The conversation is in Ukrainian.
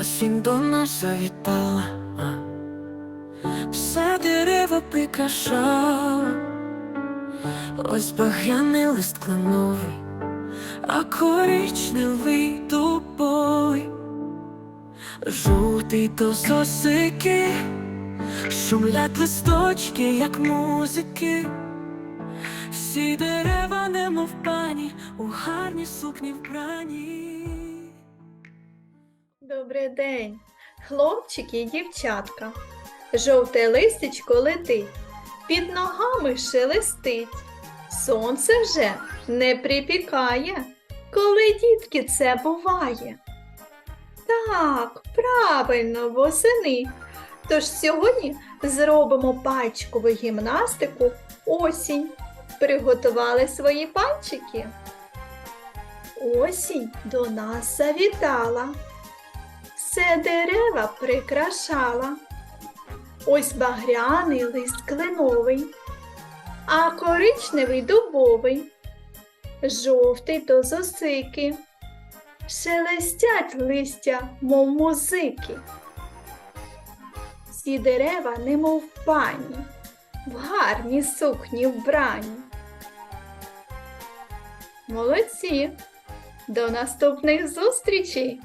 осінь до нас завітала, все дерева прикрашала, ось багряний лист кленовий, а коричневий дубовий, жовтий до зосики, шумлять листочки, як музики. Всі дерева, немов пані, у гарні сукні вбрані. Добрий день, хлопчики і дівчатка. Жовте листечко летить, під ногами шелестить. Сонце вже не припікає, коли дітки це буває. Так, правильно, восени. Тож сьогодні зробимо пальчикову гімнастику осінь. Приготували свої пальчики. Осінь до нас завітала все дерева прикрашала. Ось багряний лист кленовий, а коричневий дубовий, жовтий до зосики. Шелестять листя, мов музики. Ці дерева, немов пані, в гарні сукні вбрані. Молодці! До наступних зустрічей!